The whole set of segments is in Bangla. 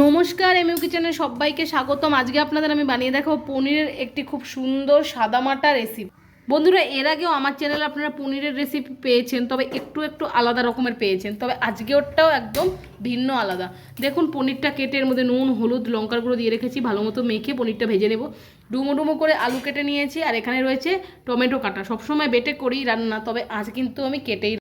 নমস্কার এমইউ কিচেনের সবাইকে স্বাগতম। আজকে আপনাদের আমি বানিয়ে দেখাবো পনিরের একটি খুব সুন্দর সাদামাটা রেসিপি বন্ধুরা, এর আগেও আমার চ্যানেলে আপনারা পনিরের রেসিপি পেয়েছেন, তবে একটু একটু আলাদা রকমের পেয়েছেন, তবে আজকে ওরটাও একদম ভিন্ন আলাদা। দেখুন, পনিরটা কেটে এর মধ্যে নুন, হলুদ, লঙ্কার গুঁড়ো দিয়ে রেখেছি, ভালো মতো মেখে পনিরটা ভেজে নেব। ডুমো ডুমো করে আলু কেটে নিয়েছি, আর এখানে রয়েছে টমেটো কাটা। সবসময় বেটে করি রান্না, তবে আজ কিন্তু আমি কেটেই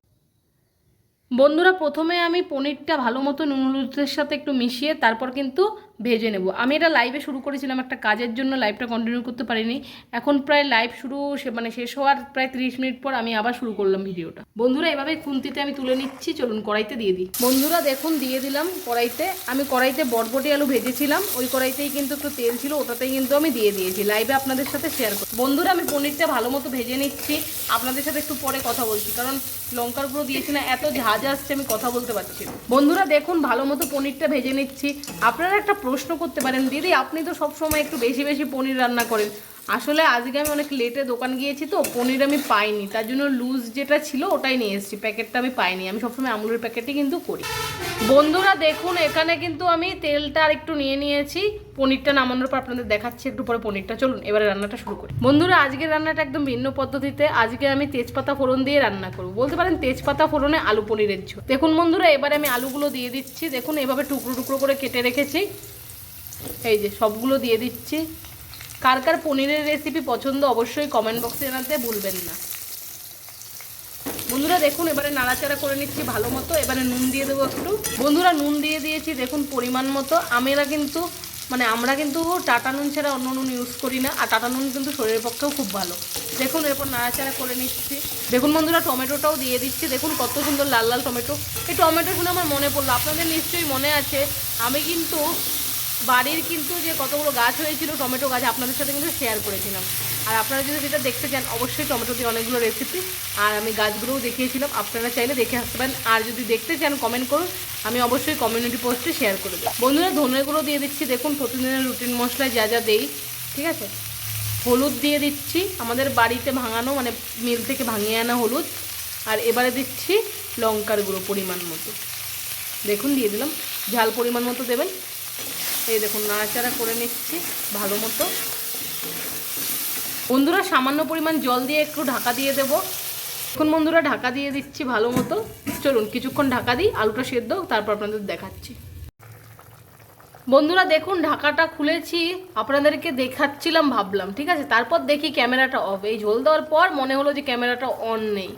বন্ধুরা, প্রথমে আমি পনিরটা ভালো মতো নুন হলুদের সাথে একটু মিশিয়ে তারপর কিন্তু ভেজে নেব। আমি এটা লাইভে শুরু করেছিলাম, একটা কাজের জন্য লাইভটা কন্টিনিউ করতে পারিনি। এখন প্রায় লাইভ শুরু মানে শেষ হওয়ার প্রায় তিরিশ মিনিট পর আমি আবার শুরু করলাম ভিডিওটা বন্ধুরা, এভাবে খুন্তিতে আমি তুলে নিচ্ছি, চলুন কড়াইতে দিয়ে দিই। বন্ধুরা, দেখুন, দিয়ে দিলাম কড়াইতে। আমি কড়াইতে বটবটি আলু ভেজেছিলাম, ওই কড়াইতেই কিন্তু একটু তেল ছিল, ওটাতেই কিন্তু আমি দিয়ে দিয়েছি। লাইভে আপনাদের সাথে শেয়ার করি বন্ধুরা, আমি পনিরটা ভালো মতো ভেজে নিচ্ছি। আপনাদের সাথে একটু পরে কথা বলছি, কারণ লঙ্কার গুঁড়ো দিয়েছি না, এত ঝাঁজ আসছে, আমি কথা বলতে পারছি বন্ধুরা, দেখুন, ভালো মতো পনিরটা ভেজে নিচ্ছি। আপনারা একটা প্রশ্ন করতে পারেন, দিদি, আপনি তো সবসময় একটু বেশি বেশি পনির রান্না করেন। আসলে আজকে আমি অনেক লেটে দোকান গিয়েছি তো, পনির আমি পাইনি। তার জন্য লুজ যেটা ছিল ওটাই নিয়ে এসেছি। প্যাকেটটা আমি পাইনি। আমি সবসময় আমুলের প্যাকেটই কিন্তু করি। বন্ধুরা, দেখুন, এখানে কিন্তু আমি তেলটা আর একটু নিয়ে নিয়েছি। পনিরটা নামানোর পর আপনাদের দেখাচ্ছি একটু পরে পনিরটা। চলুন, এবারে রান্নাটা শুরু করি। বন্ধুরা, আজকের রান্নাটা একদম ভিন্ন পদ্ধতিতে। আজকে আমি তেজপাতা ফোড়ন দিয়ে রান্না করব। বলতে পারেন, তেজপাতা ফোড়নে আলু পনিরের ঝোল। দেখুন বন্ধুরা, এবারে আমি আলুগুলো দিয়ে দিচ্ছি। দেখুন, এভাবে টুকরো টুকরো করে কেটে রেখেছি। এই যে, সবগুলো দিয়ে দিচ্ছি। কার কার পনিরের রেসিপি পছন্দ অবশ্যই কমেন্ট বক্সে জানাতে ভুলবেন না। বন্ধুরা দেখুন, এবারে নাড়াচাড়া করে নিচ্ছি ভালো মতো, এবারে নুন দিয়ে দেবো একটু। বন্ধুরা নুন দিয়ে দিয়েছি, দেখুন পরিমাণ মতো। আমরা কিন্তু মানে আমরা কিন্তু টাটা নুন ছাড়া অন্য নুন ইউজ করি না, আর টাটা নুন কিন্তু শরীরের পক্ষেও খুব ভালো। দেখুন, এরপর নাড়াচাড়া করে নিচ্ছি। দেখুন বন্ধুরা, টমেটোটাও দিয়ে দিচ্ছি। দেখুন কত সুন্দর লাল লাল টমেটো। এই টমেটো শুনে আমার মনে পড়ল, আপনাদের নিশ্চয়ই মনে আছে। আমি কিন্তু বাড়ির কিন্তু যে কতগুলো গাছ হয়েছিল, টমেটো গাছ, আপনাদের সাথে কিন্তু শেয়ার করেছিলাম। আর আপনারা যদি যেটা দেখতে চান, অবশ্যই টমেটো দিয়ে অনেকগুলো রেসিপি আর আমি গাছগুলোও দেখিয়েছিলাম, আপনারা চাইলে দেখে আসতে পারেন। আর যদি দেখতে চান কমেন্ট করুন, আমি অবশ্যই কমিউনিটি পোস্টে শেয়ার করে দেবো। বন্ধুরা, ধনেগুলো দিয়ে দিচ্ছি, দেখুন, প্রতিদিনের রুটিন মশলায় যা যা দেই, ঠিক আছে? হলুদ দিয়ে দিচ্ছি, আমাদের বাড়িতে ভাঙানো মানে মিল থেকে ভাঙিয়ে আনা হলুদ। আর এবারে দিচ্ছি লঙ্কার গুঁড়ো পরিমাণ মতো। দেখুন, দিয়ে দিলাম। ঝাল পরিমাণ মতো দেবেন। এই দেখুন, নাড়াচাড়া করে নিচ্ছি ভালো মতো। বন্ধুরা, সামান্য পরিমাণ জল দিয়ে একটু ঢাকা দিয়ে দেবো। এখন বন্ধুরা, ঢাকা দিয়ে দিচ্ছি ভালো মতো। চলুন, কিছুক্ষণ ঢাকা দিই, আলুটা সেদ্ধ তারপর আপনাদের দেখাচ্ছি। বন্ধুরা, দেখুন, ঢাকাটা খুলেছি, আপনাদেরকে দেখাচ্ছিলাম, ভাবলাম, ঠিক আছে? তারপর দেখি ক্যামেরাটা অফ এই ঝোল দেওয়ার পর মনে হলো যে ক্যামেরাটা অন নেই।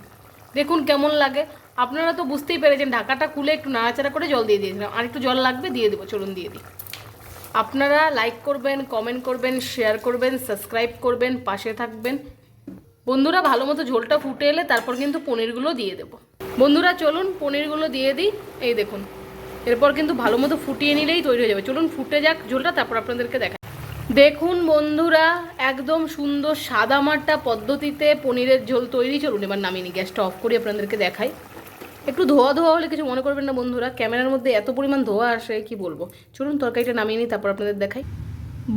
দেখুন কেমন লাগে। আপনারা তো বুঝতেই পেরেছেন, ঢাকাটা খুলে একটু নাড়াচাড়া করে জল দিয়ে দিয়েছিলাম। আর একটু জল লাগবে, দিয়ে দেবো, চলুন, দিয়ে দিই। আপনারা লাইক করবেন কমেন্ট করবেন শেয়ার করবেন সাবস্ক্রাইব করবেন, পাশে থাকবেন। বন্ধুরা ভালো মতো ঝোলটা ফুটে এলে তারপর কিন্তু পনিরগুলো দিয়ে দেবো। বন্ধুরা, চলুন পনিরগুলো দিয়ে দিই। এই দেখুন, এরপর কিন্তু ভালো মতো ফুটিয়ে নিলেই তৈরি হয়ে যাবে। চলুন ফুটে যাক ঝোলটা, তারপর আপনাদেরকে দেখা। দেখুন বন্ধুরা, একদম সুন্দর সাদামাটা পদ্ধতিতে পনিরের ঝোল তৈরি। চলুন এবার নামিনি গ্যাসটা অফ করি, আপনাদেরকে দেখাই। একটু ধোয়া ধোয়া হলে কিছু মনে করবেন না বন্ধুরা। ক্যামেরার মধ্যে এত পরিমাণ ধোয়া আসে কি বলব? চলুন তরকারিটা নামিয়ে নিই, তারপর আপনাদের দেখাই।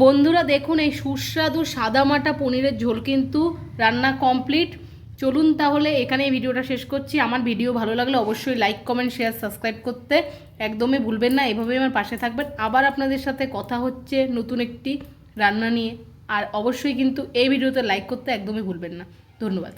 বন্ধুরা, দেখুন এই সুস্বাদু সাদামাটা পনিরের ঝোল কিন্তু রান্না কমপ্লিট। চলুন তাহলে এখানে এই ভিডিওটা শেষ করছি। আমার ভিডিও ভালো লাগলে অবশ্যই লাইক, কমেন্ট, শেয়ার, সাবস্ক্রাইব করতে একদমই ভুলবেন না। এভাবেই আমার পাশে থাকবেন। আবার আপনাদের সাথে কথা হচ্ছে নতুন একটি রান্না নিয়ে। আর অবশ্যই কিন্তু এই ভিডিওতে লাইক করতে একদমই ভুলবেন না। ধন্যবাদ।